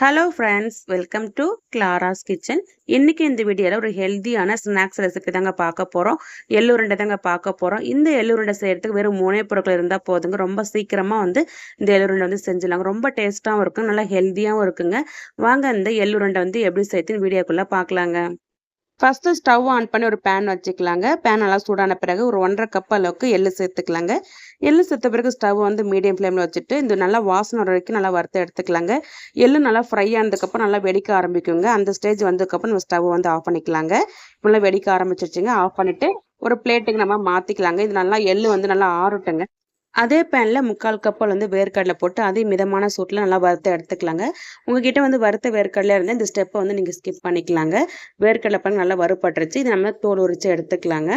Hello friends welcome to Clara's kitchen இன்றைக்கி இந்த வீடியோவில் ஒரு ஹெல்த்தியான ஸ்நாக்ஸ் ரெசிபி தாங்க பார்க்க போகிறோம் எள்ளுருண்டை தாங்க பார்க்க போகிறோம் இந்த எள்ளுருண்டை செய்கிறதுக்கு வெறும் மூணே பொருட்கள் இருந்தால் போதுங்க. ரொம்ப சீக்கிரமாக வந்து இந்த எள்ளுருண்டை வந்து செஞ்சிடலாங்க. ரொம்ப டேஸ்ட்டாகவும் இருக்கும். நல்லா ஹெல்த்தியாகவும் இருக்குங்க. வாங்க இந்த எள்ளுருண்டை வந்து எப்படி செய்யுதுன்னு வீடியோக்குள்ளே பார்க்கலாங்க. ஃபஸ்ட்டு ஸ்டவ் ஆன் பண்ணி ஒரு பேன் வச்சுக்கலாங்க. பேன் நல்லா சூடான பிறகு ஒரு ஒன்றரை கப் அளவுக்கு எள்ளு சேர்த்துக்கலாங்க. எள்ளு சேர்த்த பிறகு ஸ்டவ் வந்து மீடியம் ஃப்ளேமில் வச்சுட்டு இந்த நல்லா வாசனை வர வரைக்கும் நல்லா வறுத்து எடுத்துக்கலாங்க. எள்ளு நல்லா ஃப்ரை ஆனதுக்கப்புறம் நல்லா வெடிக்க ஆரம்பிக்குங்க. அந்த ஸ்டேஜ் வந்ததுக்கப்புறம் நம்ம ஸ்டவ் வந்து ஆஃப் பண்ணிக்கலாங்க. நல்லா வெடிக்க ஆரம்பிச்சிருச்சுங்க. ஆஃப் பண்ணிவிட்டு ஒரு பிளேட்டுக்கு நம்ம மாற்றிக்கலாங்க இது நல்லா எள்ளு வந்து நல்லா ஆறட்டுங்க. அதே பேனில் முக்கால் கப்பல் வந்து வேர்க்கடலை போட்டு அதே மிதமான சூட்டில் நல்லா வறுத்து எடுத்துக்கலாங்க. உங்ககிட்ட வந்து வறுத்த வேர்க்கடலை இருந்தால் இந்த ஸ்டெப்பை வந்து நீங்கள் ஸ்கிப் பண்ணிக்கலாங்க. வேர்க்கடலை பாருங்க நல்லா வறுப்பட்டுருச்சு. இது நம்ம தோல் உரித்து எடுத்துக்கலாங்க.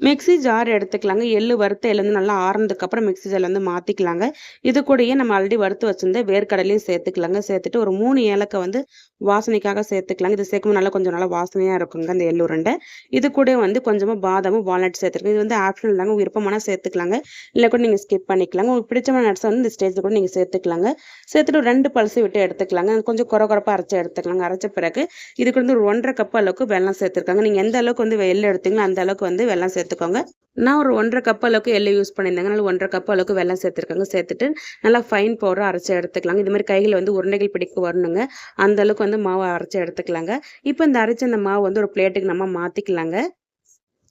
மிக்சி ஜார் எடுத்துக்கலாங்க. எள்ளு வறுத்த எள்ளு நல்லா ஆறுனதுக்கப்புறம் மிக்சி ஜாரில் வந்து மாற்றிக்கலாங்க இது கூடயே நம்ம ஆல்ரெடி வறுத்து வச்சுருந்த வேர்க்கடலையும் சேர்த்துக்கலாங்க. சேர்த்துட்டு ஒரு மூணு ஏலக்கை வந்து வாசனைக்காக சேர்த்துக்கலாங்க. இது சேர்க்கும் நல்லா கொஞ்சம் நல்லா வாசனையாக இருக்குங்க அந்த எள்ளு உருண்டை. இது கூட வந்து கொஞ்சமாக பாதாமும் வால்நட் சேர்த்துருக்கோம் இது வந்து ஆப்ஷன் இல்லைங்க விருப்பமான சேர்த்துக்கலாங்க. இல்லை கூட நீங்கள் ஸ்கிப் பண்ணிக்கலாங்க. உங்களுக்கு பிடிச்சமான நட்ஸை வந்து இந்த ஸ்டேஜில் கூட நீங்கள் சேர்த்துக்கலாங்க. சேர்த்துட்டு ரெண்டு பல்சு விட்டு எடுத்துக்கலாங்க. கொஞ்சம் குறை குறப்பாக அரைச்சி எடுத்துக்கலாங்க. அரைச்ச பிறகு இதுக்கு வந்து ஒரு ஒன்றரை கப் அளவுக்கு வெள்ளம் சேர்த்துருக்காங்க. நீங்கள் எந்த அளவுக்கு வந்து எள்ளு எடுத்தீங்களோ அந்த அளவுக்கு வந்து வெள்ளம் சேர்த்து சேர்த்துக்கோங்க. நான் ஒரு ஒன்றரை கப் அளவுக்கு எள்ளு யூஸ் பண்ணியிருந்தேங்க. அதனால் ஒன்றரை கப் அளவுக்கு வெள்ளம் சேர்த்துருக்காங்க. சேர்த்துட்டு நல்லா ஃபைன் பவுடர் அரைச்சி எடுத்துக்கலாங்க. இது மாதிரி கையில் வந்து உருண்டைகள் பிடிக்க வரணுங்க. அந்த அளவுக்கு வந்து மாவை அரைச்சி எடுத்துக்கலாங்க. இப்போ இந்த அரைச்ச அந்த மாவு வந்து ஒரு பிளேட்டுக்கு நம்ம மாற்றிக்கலாங்க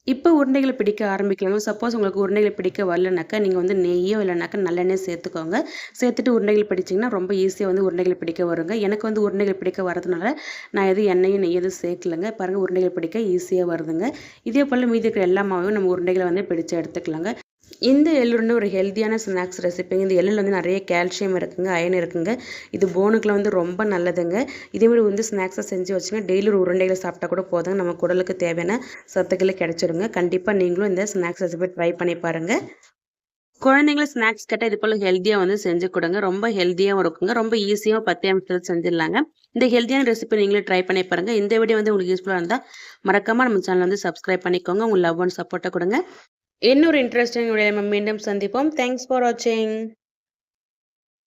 இப்போ உருண்டைகளை பிடிக்க ஆரம்பிக்கலாங்க. சப்போஸ் உங்களுக்கு உருண்டைகளை பிடிக்க வரலனாக்கா நீங்கள் வந்து நெய்யோ இல்லைனாக்கா நல்லெண்ணெய் சேர்த்துக்கோங்க. சேர்த்துட்டு உருண்டைகள் பிடிச்சிங்கன்னா ரொம்ப ஈஸியாக வந்து உருண்டைகள் பிடிக்க வருங்க. எனக்கு வந்து உருண்டைகள் பிடிக்க வரதுனால நான் எதுவும் எண்ணெயும் நெய் எதுவும் சேர்க்கலங்க. பாருங்கள் உருண்டைகள் பிடிக்க ஈஸியாக வருதுங்க. இதே போல் மீதி இருக்கிற எல்லா மாவையும் நம்ம உருண்டைகளை வந்து பிடிச்சு எடுத்துக்கலாங்க. இந்த எள்ளுருண்டை ஒரு ஹெல்த்தியான ஸ்நாக்ஸ் ரெசிபிங்க இந்த எள்ளில் வந்து நிறைய கால்சியம் இருக்குங்க அயன் இருக்குங்க. இது போனுக்குலாம் வந்து ரொம்ப நல்லதுங்க. இதேமாதிரி வந்து ஸ்நாக்ஸை செஞ்சு வச்சுங்க. டெய்லி ஒரு உருண்டைகளை சாப்பிட்டா கூட போதுங்க. நம்ம குடலுக்கு தேவையான சத்துக்களை கிடச்சிருங்க. கண்டிப்பாக நீங்களும் இந்த ஸ்நாக்ஸ் ரெசிபி ட்ரை பண்ணி பாருங்கள் குழந்தைங்களை ஸ்நாக்ஸ் கேட்டால் இது போல் ஹெல்த்தியாக வந்து செஞ்சு கொடுங்க. ரொம்ப ஹெல்த்தியாகவும் இருக்குங்க. ரொம்ப ஈஸியாகவும் பத்து நிமிஷத்தில் செஞ்சிடலாங்க. இந்த ஹெல்த்தியான ரெசிபி நீங்களும் ட்ரை பண்ணி பாருங்கள் இந்த வீடியோ வந்து உங்களுக்கு யூஸ்ஃபுல்லாக இருந்தால் மறக்காமல் நம்ம சேனல் வந்து சப்ஸ்கிரைப் பண்ணிக்கோங்க. உங்கள் லவ் அண்ட் சப்போர்ட்டை கொடுங்க. இன்னொரு இன்ட்ரெஸ்டிங் வீடியோ நம்ம மீண்டும் சந்திப்போம். தேங்க்ஸ் ஃபார் வாட்சிங்